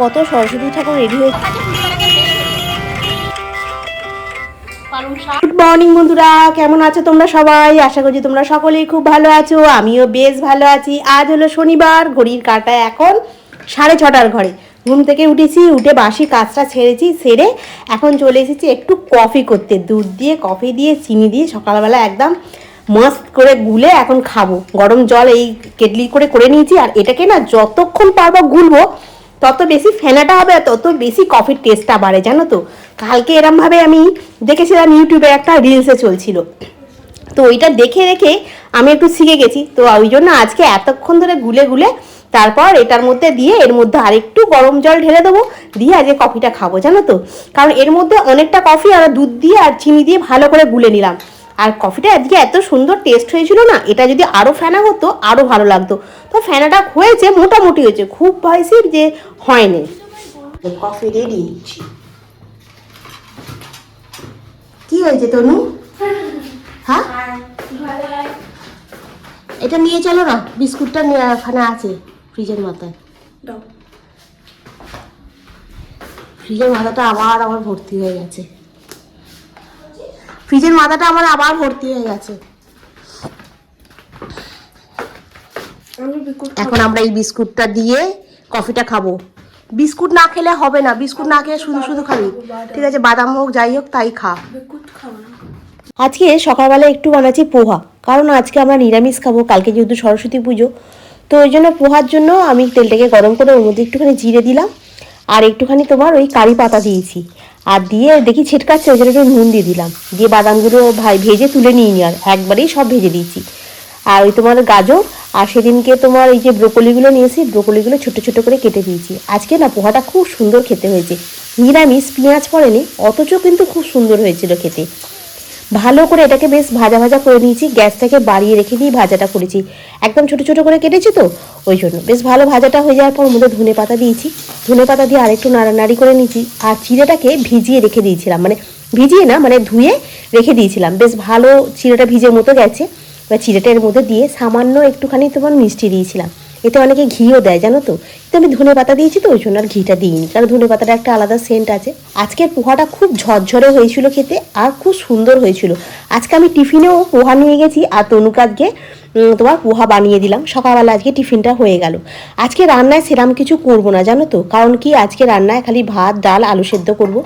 কত সরস্বতী ঠাকুর রেডি হয়ে গুড মর্নিং বন্ধুরা। কেমন আছো তোমরা সবাই? আশা করছি তোমরা সকলেই খুব ভালো আছো। আমিও বেশ ভালো আছি। আজ হলো শনিবার, ঘড়ির কাঁটা এখন সাড়ে ছটার ঘরে। ঘুম থেকে উঠেছি, উঠে বাসি কাজটা ছেড়েছি সেরে এখন চলে এসেছি একটু কফি করতে। দুধ দিয়ে, কফি দিয়ে, চিনি দিয়ে সকালবেলা একদম মস্ত করে গুলে এখন খাব। গরম জল এই কেটলি করে করে নিয়েছি। আর এটাকে না যতক্ষণ পারব গুলবো তত বেশি ফেনাটা হবে আর তত বেশি কফির টেস্টটা বাড়ে, জানো তো? কালকে এরমভাবে আমি দেখেছিলাম ইউটিউবে একটা রিলসে চলছিল। তো ওইটা দেখে দেখে আমি একটু শিখে গেছি। তো ওই জন্য আজকে এতক্ষণ ধরে গুলে গুলে তারপর এটার মধ্যে দিয়ে এর মধ্যে আরেকটু গরম জল ঢেলে দেবো, দিয়ে আজকে কফিটা খাব, জানো তো? কারণ এর মধ্যে অনেকটা কফি আর দুধ দিয়ে আর চিনি দিয়ে ভালো করে গুলে নিলাম। আর কফিটা আজকে এত সুন্দর টেস্ট হয়েছিল না এটা যদি আরও ফেনা হতো আরও ভালো লাগতো। তো ফেনাটা হয়েছে মোটামুটি হয়েছে খুব বেশি যে হয়নি। কফি রেডি কি হয়েছে তনু? হ্যাঁ? এটা নিয়ে চলো না বিস্কুটটা নিয়ে ওখানে আছে ফ্রিজের মাথায় ফ্রিজের মাথাটা আবার আবার ভর্তি হয়ে গেছে। ফ্রিজের মাথাটা আমার আবার ভর্তি হয়ে গেছে। এখন আমরা এই বিস্কুটটা দিয়ে কফিটা খাব। বিস্কুট না খেলে হবে না বিস্কুট না খেলে শুধু শুধু খাবি। ঠিক আছে বাদাম হোক যাই হোক তাই খা। আজকে সকালবেলা একটু বানাচ্ছি পোহা কারণ আজকে আমরা নিরামিষ খাব কালকে যেহেতু সরস্বতী পুজো। তো ওই জন্য পোহার জন্য আমি তেলটাকে গরম করে ওর মধ্যে একটুখানি জিরে দিলাম আর একটুখানি তোমার ওই কারি পাতা দিয়েছি। আর দিয়ে দেখি ছিটকাচ্ছে, ওই জন্য নুন দিয়ে দিলাম। দিয়ে বাদামগুলো ভাই ভেজে তুলে নিয়ে নি আর, একবারেই সব ভেজে দিয়েছি। আর ওই তোমার গাজর আর সেদিনকে তোমার এই যে ব্রোকলিগুলো নিয়েছি, ব্রোকলিগুলো ছোট ছোট করে কেটে দিয়েছি। আজকে না পোহাটা খুব সুন্দর খেতে হয়েছে। নিরামিষ, পেঁয়াজ পড়েনি, অথচ কিন্তু খুব সুন্দর হয়েছিল খেতে। ভালো করে এটাকে বেশ ভাজা ভাজা করে নিয়েছি, গ্যাসটাকে বাড়িয়ে রেখে দিয়ে ভাজাটা করেছি। একদম ছোট ছোট করে কেটেছি তো, ওই জন্য। বেশ ভালো ভাজাটা হয়ে যাওয়ার পর মধ্যে ধনে পাতা দিয়েছি। ধনে পাতা দিয়ে আরেকটু নাড়ানাড়ি করে নিয়েছি আর চিড়েটাকে ভিজিয়ে রেখে দিয়েছিলাম। মানে ভিজিয়ে না মানে ধুয়ে রেখে দিয়েছিলাম। বেশ ভালো চিড়েটা ভিজে মতো গেছে। বা চিড়েটা এর মধ্যে দিয়ে সামান্য একটুখানি তোমার মিষ্টি দিয়েছিলাম। এতে অনেকে ঘিও দেয় জানো তো? তো আমি ধনে পাতা দিয়েছি তো ওই জন্য আর ঘিটা দিইনি। কারণ ধনে পাতাটা একটা আলাদা সেন্ট আছে। আজকের পোহাটা খুব ঝরঝরে হয়েছিল খেতে আর খুব সুন্দর হয়েছিল। আজকে আমি টিফিনেও পোহা নিয়ে গেছি আর উম, তোমার পোহা বানিয়ে দিলাম। সকালবেলা আজকে টিফিনটা হয়ে গেল। আজকে রান্নায় সেরাম কিছু করব না জানো তো? কারণ কি আজকে রান্নায় খালি ভাত ডাল আলু সেদ্ধ করব।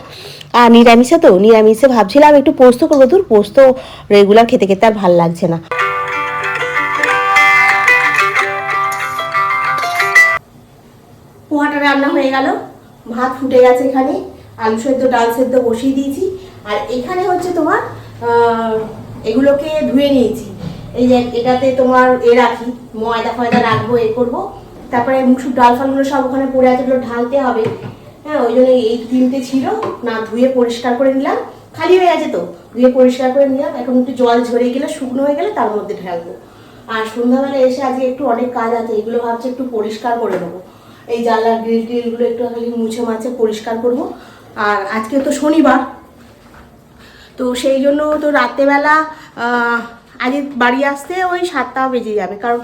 আর নিরামিষে তো নিরামিষে ভাবছিলাম একটু পোস্ত করব। দূর পোস্ত রেগুলার খেতে খেতে আর ভালো লাগছে না। রান্না হয়ে গেল। ভাত ফুটে গেছে এখানে। আলু সেদ্ধ, ডাল সেদ্ধ বসিয়ে দিয়েছি। আর এখানে হচ্ছে তোমার এগুলোকে ধুয়ে নিয়েছি। এই যে এটাতে তোমার এ রাখি, ময়দা ফয়দা রাখব, এ করব। তারপরে মুসুর ডাল ফালগুলো সব ওখানে পড়ে আছে, ওগুলো ঢালতে হবে। হ্যাঁ ওই জন্য এই তিনটে ছিল। না, ধুয়ে পরিষ্কার করে নিলাম। খালি হয়ে আছে তো। ধুয়ে পরিষ্কার করে নিলাম। এখন একটু জল ঝরে গেলে, শুকনো হয়ে গেলে তার মধ্যে ঢালবো। আর সন্ধ্যাবেলা এসে আজকে একটু অনেক কাজ আছে, এগুলো ভাবছি একটু পরিষ্কার করে নেব। এই জানলার গ্রিল টিলগুলো একটু খালি মুছে মাছে পরিষ্কার করব। আর আজকে তো শনিবার, তো সেই জন্য তো রাত্রেবেলা আজকে বাড়ি আসতে ওই সাতটা বেজে যাবে। কারণ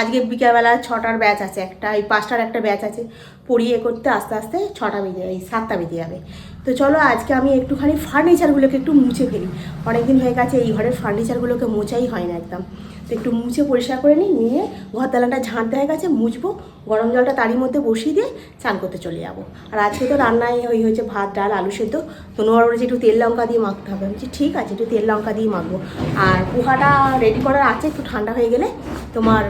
আজকে বিকেলবেলা ছটার ব্যাচ আছে একটা, এই পাঁচটার একটা ব্যাচ আছে। পড়িয়ে করতে আস্তে আস্তে ছটা বেজে, এই সাতটা বেজে যাবে। তো চলো আজকে আমি একটুখানি ফার্নিচারগুলোকে একটু মুছে ফেলি। অনেকদিন হয়ে গেছে এই ঘরের ফার্নিচারগুলোকে মোছাই হয় না একদম। তো একটু মুছে পরিষ্কার করে নিই, নিয়ে ঘরতলাটা ঝাঁটতে হয়ে গেছে, মুছবো, গরম জলটা তারই মধ্যে বসিয়ে দিয়ে চান করতে চলে যাব। আর আজকে তো রান্নায় ওই হয়েছে ভাত, ডাল, আলু সেদ্ধ তনুয়ার বলেছে একটু তেল লঙ্কা দিয়ে মাখতে হবে। আমি ঠিক আছে, একটু তেল লঙ্কা দিয়ে মাখবো। আর পোহাটা রেডি করার আছে, একটু ঠান্ডা হয়ে গেলে তোমার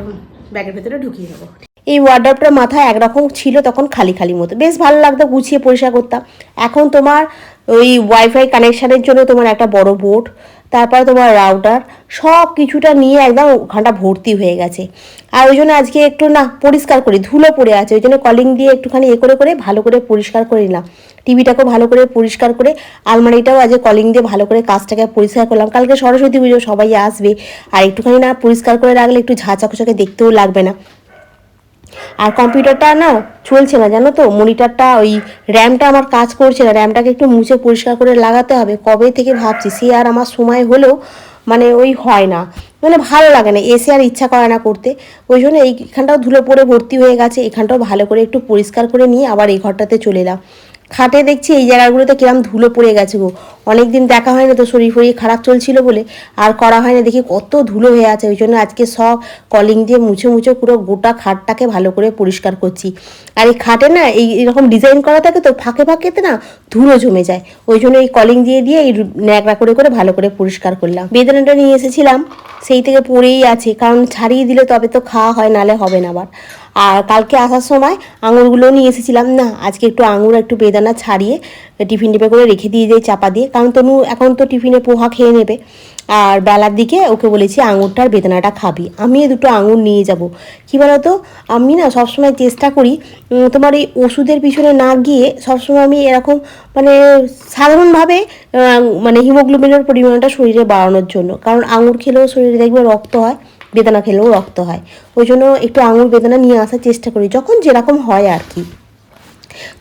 ব্যাগের ভেতরে ঢুকিয়ে দেবো। এই ওয়ার্ডারটা মাথায় একরকম ছিল তখন খালি খালি মতো। বেশ ভালো লাগতো, গুছিয়ে পরিষ্কার করতাম। এখন তোমার ওই ওয়াইফাই কানেকশানের জন্য তোমার একটা বড় বোর্ড তারপরে তোমার রাউটার সব কিছুটা নিয়ে একদম ওখানটা ভর্তি হয়ে গেছে। আর ওই জন্য আজকে একটু না পরিষ্কার করি, ধুলো পড়ে আছে, ওই জন্য কলিং দিয়ে একটুখানি এ করে করে ভালো করে পরিষ্কার করে নিলাম। টিভিটাকেও ভালো করে পরিষ্কার করে, আলমারিটাও আজকে কলিং দিয়ে ভালো করে কাজটাকে পরিষ্কার করলাম। কালকে সরস্বতী পুজো, সবাই আসবে, আর একটুখানি না পরিষ্কার করে রাখলে একটু ঝাঁচা দেখতেও লাগবে না। আর কম্পিউটারটা না চলছে না, জানো তো? মনিটারটা ওই র্যামটা আমার কাজ করছে না। র্যামটাকে একটু মুছে পরিষ্কার করে লাগাতে হবে। কবে থেকে ভাবছি? সে আর আমার সময় হলেও মানে ওই হয় না। মানে ভালো লাগে না। এসে আর ইচ্ছা করে না করতে। ওই জন্য এইখানটাও ধুলো পড়ে ভর্তি হয়ে গেছে। এখানটাও ভালো করে একটু পরিষ্কার করে নিয়ে আবার এই ঘরটাতে চলে এলাম। খাটে দেখছি এই জায়গাগুলোতে কিরম ধুলো পড়ে গেছে গো। অনেক দিন দেখা হয় না তো, শরীর ফরীর খারাপ চলছিল বলে, আর করা হয় না দেখি কত ধুলো হয়ে আছে, ওই জন্য আজকে সব কলিং দিয়ে মুছে মুছে পুরো গোটা খাটটাকে ভালো করে পরিষ্কার করছি। আর এই খাটে না, এই এরকম ডিজাইন করা থাকে তো, ফাঁকে ফাঁকেতে না ধুলো জমে যায়। ওই জন্য এই কলিং দিয়ে দিয়ে এই ন্যাকড়া করে করে ভালো করে পরিষ্কার করলাম। বেদনাটা নিয়ে এসেছিলাম, সেই থেকে পড়েই আছে, কারণ ছাড়িয়ে দিলে তবে তো খাওয়া হয়, নালে হবে না আবার। আর কালকে আসার সময় আঙুরগুলো নিয়ে এসেছিলাম না, আজকে একটু আঙুর একটু বেদানা ছাড়িয়ে টিফিন টিপে করে রেখে দিয়ে যাই চাপা দিয়ে। কারণ তনু এখন তো টিফিনে পোহা খেয়ে নেবে। আর বেলার দিকে ওকে বলেছি আঙুরটার বেদানাটা খাবি। আমি দুটো আঙুর নিয়ে যাব। কী বলতো? আমি না সবসময় চেষ্টা করি তোমার এই ওষুধের পিছনে না গিয়ে সবসময় আমি এরকম মানে সাধারণভাবে মানে হিমোগ্লোবিনের পরিমাণটা শরীরে বাড়ানোর জন্য। কারণ আঙুর খেলেও শরীরে দেখবে রক্ত হয়। বেদানা খেলেও রক্ত হয়। ওই জন্য একটু আঙুর বেদানা নিয়ে আসার চেষ্টা করি যখন যেরকম হয় আর কি।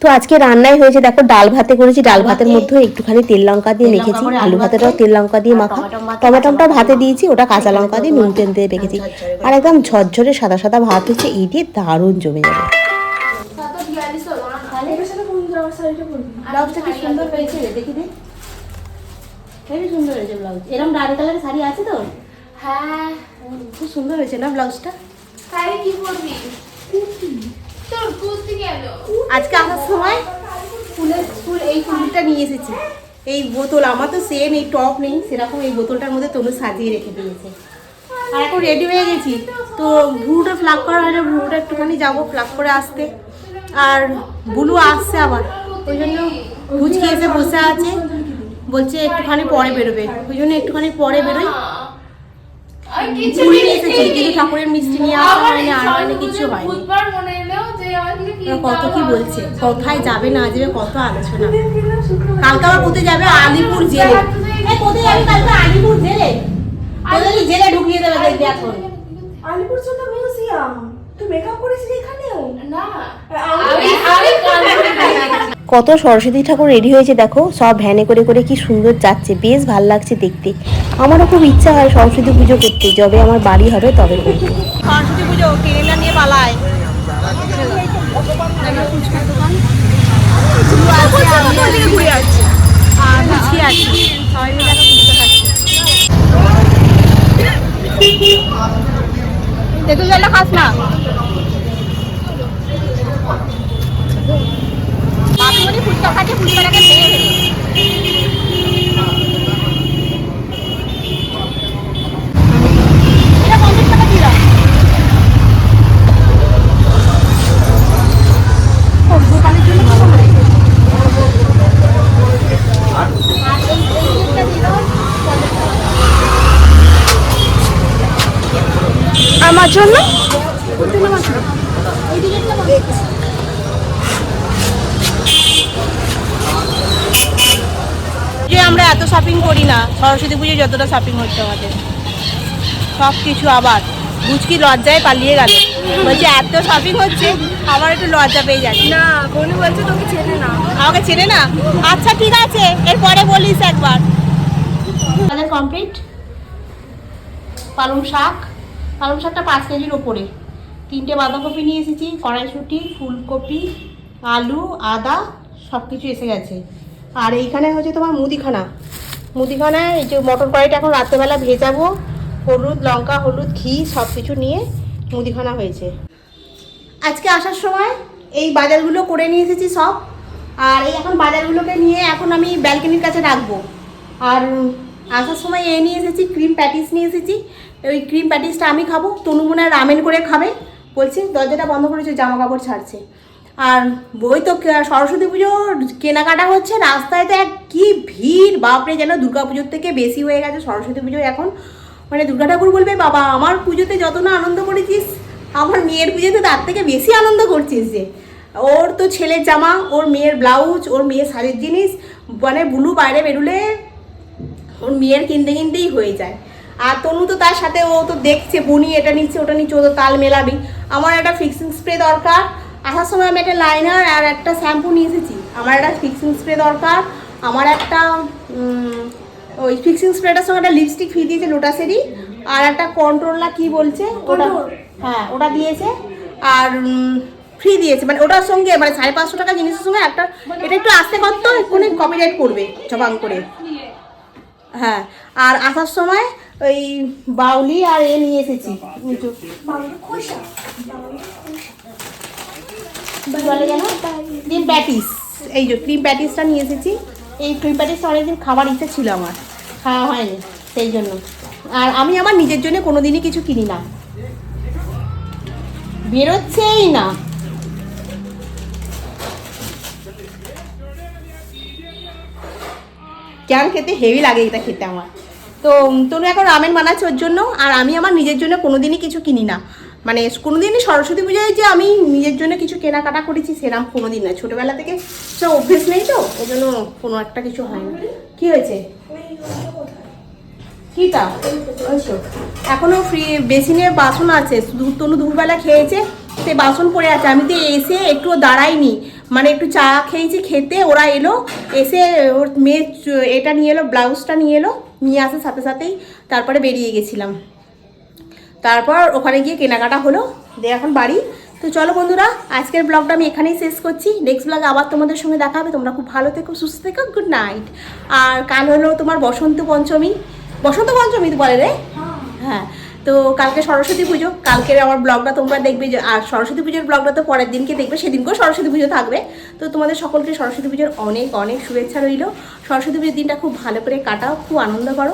তো আজকে রান্নায় হয়েছে দেখো ডাল ভাতে করেছি ডাল ভাতের মধ্যে একটুখানি তেল লঙ্কা দিয়ে মেখেছি আলু ভাতেটাও তেল লঙ্কা দিয়ে মাখা। টমেটো টমেটোটা ভাতে দিয়েছি ওটা কাঁচা লঙ্কা দিয়ে নুন তেল দিয়ে রেখেছি আর একদম ঝরঝরে সাদা সাদা ভাত হচ্ছে এই দিয়ে দারুণ জমে যাবে। ব্লাউজটা কি সুন্দর হয়েছে রে, দেখি সুন্দর হয়েছে ব্লাউজ। এরকম ডাল কালারের শাড়ি আছে তো? হ্যাঁ। খুব সুন্দর হয়েছে না ব্লাউজটা? তাই কি করবি? তোর কুর্তি গেল। আজকে আসার সময় ফুলের ফুল এই ফুলটা নিয়ে এসেছি। এই বোতল আমার তো সেম এই টপ নেই সেরকম এই বোতলটার মধ্যে তনু সাজিয়ে রেখে দিয়েছে। আর এখন রেডি হয়ে গেছি। তো ভ্রুটা ফ্লাক করা হয় না ভ্রুটা একটুখানি যাব ফ্লাক করে আসতে। আর বুলু আসছে আবার। ওই জন্য ভুচকি এসে বসে আছে। বলছে একটুখানি পরে বেরোবে। ওই জন্য একটুখানি পরে বেরোই। এসেছি কিন্তু ঠাকুরের মিষ্টি নিয়ে আসা হয়নি আর হয়নি কিছু হয়নি। মনে কত কি বলছে কোথায় যাবে না যাবে কত আলোচনা। কালকে আবার কোথায় যাবে? আলিপুর জেলে। কোথায় যাবে কালকে? আলিপুর জেলে? তোদের জেলে ঢুকিয়ে দেবে দেখবি এখন। আলিপুর জন্য মিউজিয়াম। তুই মেকআপ করেছিস এখানেও? না। আমি আমি কান কত সরস্বতী ঠাকুর রেডি হয়েছে দেখো। সব ভ্যানে করে করে কি সুন্দর যাচ্ছে। বেশ ভালো লাগছে দেখতে। আমারও খুব ইচ্ছা হয় সরস্বতী পুজো করতে। যবে আমার বাড়ি হবে তবে সরস্বতী পুজো কেনা নিয়ে পালায়। ঘুরে যাচ্ছে আর আছি সবাই মিলে এখন ফুচকা খাচ্ছি তেঁতুল জলটা খাস না। বাপিমণি ফুচকা খাচ্ছে ফুচকাটাকে ভেঙে ফেলে এটা পঞ্চাশ টাকা দিলাম ও, দোকানের জন্য ভালো হয়েছে। আর এই এই কেকটা দিয়ে দাও, পঞ্চাশ টাকা। আমার জন্য এইদিকে যে আমরা এত শপিং করি না। সরস্বতী পুজো যতটা শপিং হচ্ছে আমাদের সব কিছু আবার। বুঝকি লজ্জায় পালিয়ে গেল। বলছে এত শপিং হচ্ছে আবার একটু লজ্জা পেয়ে যাচ্ছে। না কোন বলছে তোকে চেনে না। আমাকে চেনে না? আচ্ছা ঠিক আছে। এরপরে বলিস একবার। আমাদের কমপ্লিট পালং শাক? পালং শাকটা পাঁচ কেজির ওপরে। তিনটে বাঁধাকপি নিয়ে এসেছি কড়াইশুঁটি ফুলকপি আলু আদা সব কিছু এসে গেছে। আর এইখানে হচ্ছে তোমার মুদিখানা। মুদিখানায় এই যে মটর কড়াইটা এখন রাত্রেবেলা ভেজাবো। হলুদ, লঙ্কা, হলুদ, ঘি সব কিছু নিয়ে মুদিখানা হয়েছে। আজকে আসার সময় এই বাজারগুলো করে নিয়ে এসেছি সব। আর এই এখন বাজারগুলোকে নিয়ে এখন আমি ব্যালকনির কাছে রাখব। আর আসার সময় এ নিয়ে এসেছি ক্রিম প্যাটিস নিয়ে এসেছি। ওই ক্রিম প্যাটিসটা আমি খাব। তনু মনে হয় রামেন করে খাবে। বলছি দরজাটা বন্ধ করেছে জামা কাপড় ছাড়ছে। আর বই তো সরস্বতী পুজো কেনাকাটা হচ্ছে, রাস্তায় তো এক কি ভিড়, বাপরে, যেন দুর্গা পুজোর থেকে বেশি হয়ে গেছে সরস্বতী পুজো এখন। মানে দুর্গা ঠাকুর বলবে, বাবা, আমার পুজোতে যত না আনন্দ করেছিস, আমার মেয়ের পুজোতে তার থেকে বেশি আনন্দ করছিস যে। ওর তো ছেলের জামা, ওর মেয়ের ব্লাউজ, ওর মেয়ের শাড়ির জিনিস মানে বুলু বাইরে বেরুলে ওর মেয়ের কিনতে কিনতেই হয়ে যায়। আর তনু তো তার সাথে ও তো দেখছে, বুনি এটা নিচ্ছে, ওটা নিচ্ছে, ও তো তাল মেলাবি। আমার একটা ফিক্সিং স্প্রে দরকার আসার সময় আমি একটা লাইনার আর একটা শ্যাম্পু নিয়ে এসেছি। আমার একটা ফিক্সিং স্প্রে দরকার। আমার একটা ওই ফিক্সিং স্প্রেটার সঙ্গে একটা লিপস্টিক ফ্রি দিয়েছে লোটাসেরই আর একটা কন্ট্রোল না কি বলছে? ওটা হ্যাঁ ওটা দিয়েছে। আর ফ্রি দিয়েছে। মানে ওটার সঙ্গে মানে সাড়ে পাঁচশো টাকা জিনিসের সঙ্গে একটা এটা একটু আস্তে করতো এক্ষুনি কপিরাইট করবে চবাং করে। হ্যাঁ আর আসার সময় ওই বাউলি আর এ নিয়ে এসেছি। ক্রিম প্যাটিস এই যে ক্রিম প্যাটিসটা নিয়ে এসেছি। এই ক্রিম প্যাটিসটা অনেকদিন খাবার ইচ্ছে ছিল আমার। খাওয়া হয়নি, সেই জন্য। আর আমি আমার নিজের জন্য কোনো দিনই কিছু কিনি না। বেরোচ্ছেই না। কেন খেতে? হেভি লাগে এটা খেতে আমার। তো তনু এখন রামেন বানাচ্ছে ওর জন্য, আর আমি আমার নিজের জন্য কোনোদিনই কিছু কিনি না। মানে কোনোদিনই সরস্বতী পুজোয় যে আমি নিজের জন্য কিছু কেনাকাটা করেছি সেরকম কোনোদিন না ছোটোবেলা থেকে সব অভ্যেস নেই তো, ওই জন্য কোনো একটা কিছু হয় না কি হয়েছে কিটা ওইসো এখনও ফ্রি বেসিনে বাসন আছে তনু দুপুরবেলা খেয়েছে, সে বাসন পড়ে আছে। আমি তো এসে একটু দাঁড়াইনি। মানে একটু চা খেয়েছি, খেতে ওরা এলো, এসে ওর মেয়ে এটা নিয়ে এলো, ব্লাউজটা নিয়ে এলো, নিয়ে আসার সাথে সাথেই তারপরে বেরিয়ে গেছিলাম। তারপর ওখানে গিয়ে কেনাকাটা হলো। দিয়ে এখন বাড়ি। তো চলো বন্ধুরা আজকের ব্লগটা আমি এখানেই শেষ করছি। নেক্সট ব্লগ আবার তোমাদের সঙ্গে দেখা হবে। তোমরা খুব ভালো থেকো সুস্থ থেকো গুড নাইট আর কাল হলো তোমার বসন্ত পঞ্চমী। বসন্ত পঞ্চমী তো বলে রে? হ্যাঁ। তো কালকে সরস্বতী পুজো, কালকের আমার ব্লগটা তোমরা দেখবে যে, আর সরস্বতী পুজোর ব্লগটা তো পরের দিনকে দেখবে, সেদিনকেও সরস্বতী পুজো থাকবে। তো তোমাদের সকলকে সরস্বতী পুজোর অনেক অনেক শুভেচ্ছা রইল। সরস্বতী পুজোর দিনটা খুব ভালো করে কাটাও, খুব আনন্দ করো।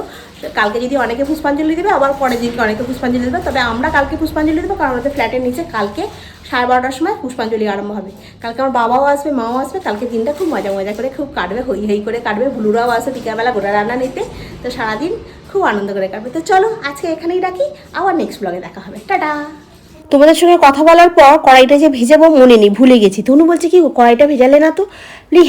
কালকে যদি অনেকে পুষ্পাঞ্জলি দেবে, আবার পরের দিনকে অনেকে পুষ্পাঞ্জলি দেবে। তবে আমরা কালকে পুষ্পাঞ্জলি দেবো, কারণ আমাদের ফ্ল্যাটের নিচে কালকে সাড়ে বারোটার সময় পুষ্পাঞ্জলি আরম্ভ হবে। কালকে আমার বাবাও আসবে, মাও আসবে, কালকে দিনটা খুব মজা মজা করে, খুব কাটবে হই হই করে কাটবে। ভুলুরাও আসবে, বিকালবেলা গোটা রান্না নিতে। তো সারাদিন খুব আনন্দ করে কাটবে। তো চলো, আজকে এখানেই রাখি। আবার নেক্সট ব্লগে দেখা হবে। টাটা! তোমাদের সঙ্গে কথা বলার পর কড়াইটা যে ভেজাবো মনে নেই, ভুলে গেছি। তনু বলছে কি, কড়াইটা ভেজালে না তো?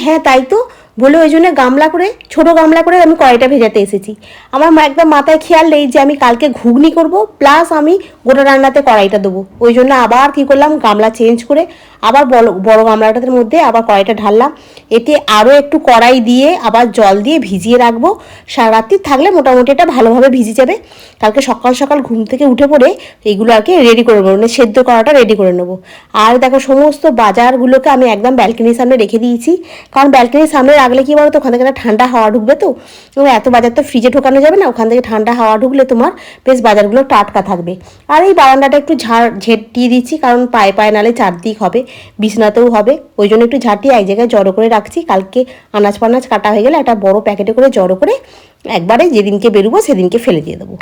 হ্যাঁ তাই তো। বলে ওই জন্য গামলা করে, ছোট গামলা করে আমি কড়াইটা ভেজাতে এসেছি। আমার মা- একদম মাথায় খেয়াল নেই যে আমি কালকে ঘুগনি করব প্লাস আমি গোটা রান্নাতে কড়াইটা দেবো। ওই জন্য আবার কি করলাম, গামলা চেঞ্জ করে আবার বড় বড় গামলাটার মধ্যে আবার কড়াইটা ঢাললাম। এতে আরও একটু কড়াই দিয়ে আবার জল দিয়ে ভিজিয়ে রাখব। সারা রাত্রি থাকলে মোটামুটি এটা ভালোভাবে ভিজে যাবে। কালকে সকাল সকাল ঘুম থেকে উঠে পড়ে এইগুলো আর কি রেডি করে নেব মানে সেদ্ধ করাটা রেডি করে নেব। আর দেখো, সমস্ত বাজারগুলোকে আমি একদম ব্যালকনির সামনে রেখে দিয়েছি। কারণ ব্যালকনির সামনে রাখলে কি বলো তো ওখান থেকে ঠান্ডা হাওয়া ঢুকবে তো, এবং এত বাজার তো ফ্রিজে ঢোকানো যাবে না, ওখান থেকে ঠান্ডা হাওয়া ঢুকলে তোমার বেশ বাজারগুলো টাটকা থাকবে। আর এই বারান্দাটা একটু ঝাড় ঝেঁটিয়ে দিচ্ছি, কারণ পায়ে পায়ে নালে চারদিক হবে, বিছনাতেও হবে, ওই জন্য একটু ঝাঁটিয়ে এক জায়গায় জড়ো করে রাখছি, কালকে আনাজ পানাজ কাটা হয়ে গেলে একটা বড় প্যাকেটে করে জড়ো করে একবারে যেদিনকে বেরোবো সেদিনকে ফেলে দিয়ে দেবো।